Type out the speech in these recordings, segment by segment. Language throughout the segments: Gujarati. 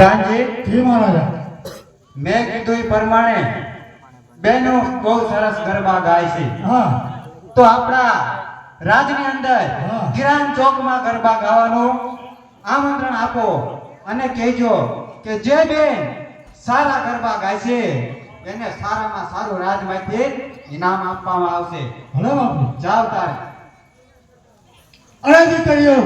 પ્રધાનજી જી મહારાજા. મેં કીધું એ પ્રમાણે બેનો બહુ સરસ ગરબા ગાય છે. હા. તો આપણા રાજની અંદર. કિરાન ચોકમાં ગરબા ગાવાનું આમંત્રણ આપો અને કહેજો કે જે બેન સારા ગરબા ગાય છે એને સારામાં સારું રાજમાંથી ઇનામ આપવામાં આવશે. ભલે બાપુ. જાવ તારે. અરે દીકરીઓ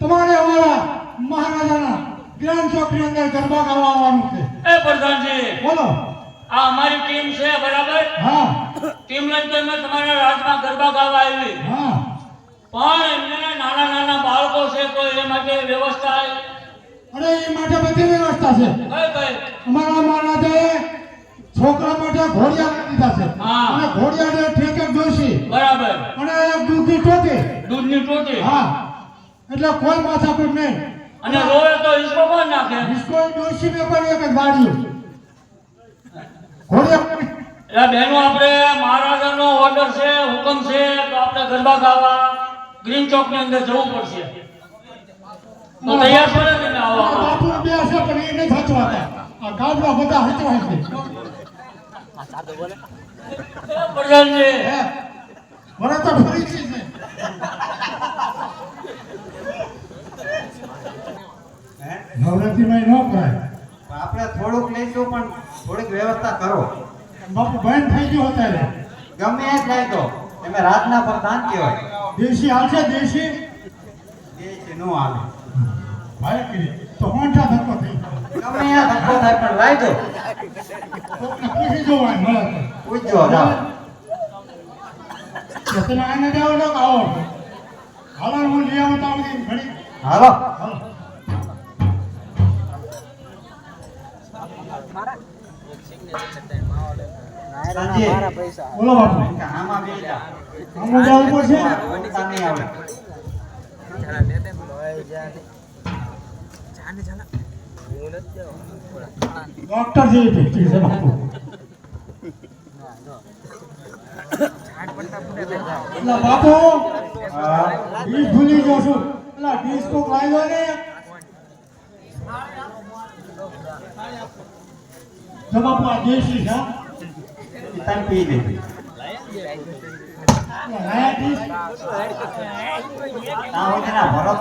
તમારે અમારા મહારાજાના જ્ઞાન ચોકડી અંદર ગરબા ગાવા આવવાનું છે. એ પ્રધાનજી બોલો. આ અમારી ટીમ છે બરાબર? હા. ટીમ લઈને મેં તમારા રાજમાં ગરબા ગાવા આવી હા. પણ એમને નાના નાના બાળકો છે તો એ માટે વ્યવસ્થા અરે એ માટે બધી વ્યવસ્થા છે. કઈ કઈ અમારા મહારાજાએ છોકરા માટે ઘોડિયા લીધા છે. હા. અને ઘોડિયાને ઠેકે જોશી બરાબર. અને દૂધની ટોટી દૂધની ટોટી હા. એટલે કોઈ માથાકૂટ નહીં. અને રોવે તો ઈસકો કોણ નાખે? ડિસ્કો ડોશી ને પણ એક જ વાળ્યું ઘોડિયા એટલે બહેનો આપણે મહારાજાનો ઓર્ડર છે હુકમ છે તો આપણે ગરબા ગાવા ગ્રીન ચોકની અંદર જવું પડશે. તો તૈયાર છો ને તમે આવો? બાપુ બે છે પણ એ નહીં સાચવાતા આ ગામડા બધા હચવાય છે. એ પ્રધાનજી હે મને તો ફરી છે હે? નવરાત્રીમાં ન કરાય આપણે થોડુંક પણ થોડીક વ્યવસ્થા કરો. બાપુ બંધ થઈ ગયો અત્યારે. ગમે એ જ લઈ દો તમે રાજના પ્રધાન કહેવાય. દેશી હાલશે દેશી? દેશી નો હાલે. ભાઈ કરી તો હોંઠા ધક્કો થઈ ગમે એ ધક્કો થાય પણ લઈ દો. કોકને જો હોય મળે તો. પૂછજો જાઓ. કેતના આને જાઓ તો આવો? હાલો હું લઈ આવું તો આવડી હાલો. હાલો. હાલો પૈસા. બોલો બાપુ. આમાં ડોક્ટર જેવી છે ભૂલી છું. એટલે ને. જો બાપુ આ દેશી છે હા? પી હોય તેના ભરોસ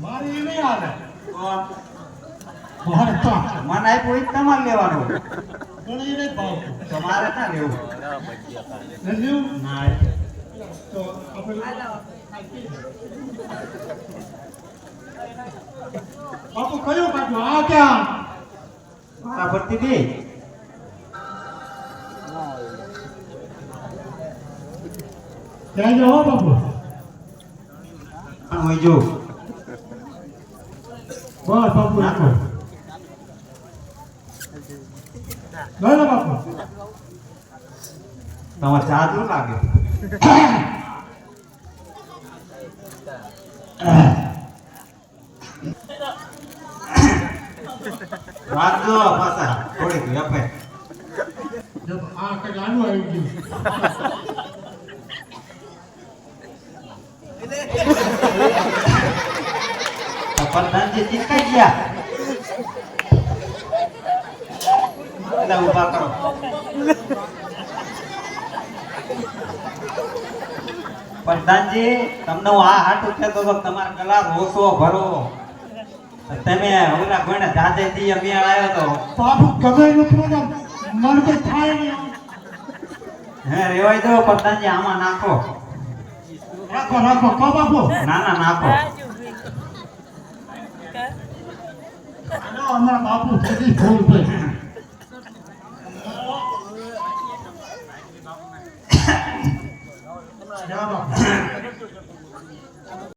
મારી એ આવે મને તમારે લેવાનું. તમારે ના લેવું બાપુ, કયું કાઢો આ ક્યાં? મારા પરથી બે ત્યાં જાઓ બાપુ. પણ હોય જો. બસ, બાપુ, રાખો. લો બાપુ? તમારે જાદુ લાગે. વાંચજો પાછા થોડીક લપે. આ કંઈક આનું આવી ગયું. પ્રધાનજી ચીકાઈ ગયા. એટલે ઊભા કરો. પ્રધાનજી તમને હું આ હાટું ઉઠ્યા તો તમારા કલા રોસો ભરો. તમે ઓલા કોઈને દાદે દી મેળ આવ્યો તો? બાપુ ગમે કરો મન કોઈ થાય નહીં. હે રેવાય દો પ્રધાનજી આમાં નાખો. રાખો રાખો કો બાપુ. ના ના નાખો અમારા બાપુ થતી ફોન પર. જા બાપુ.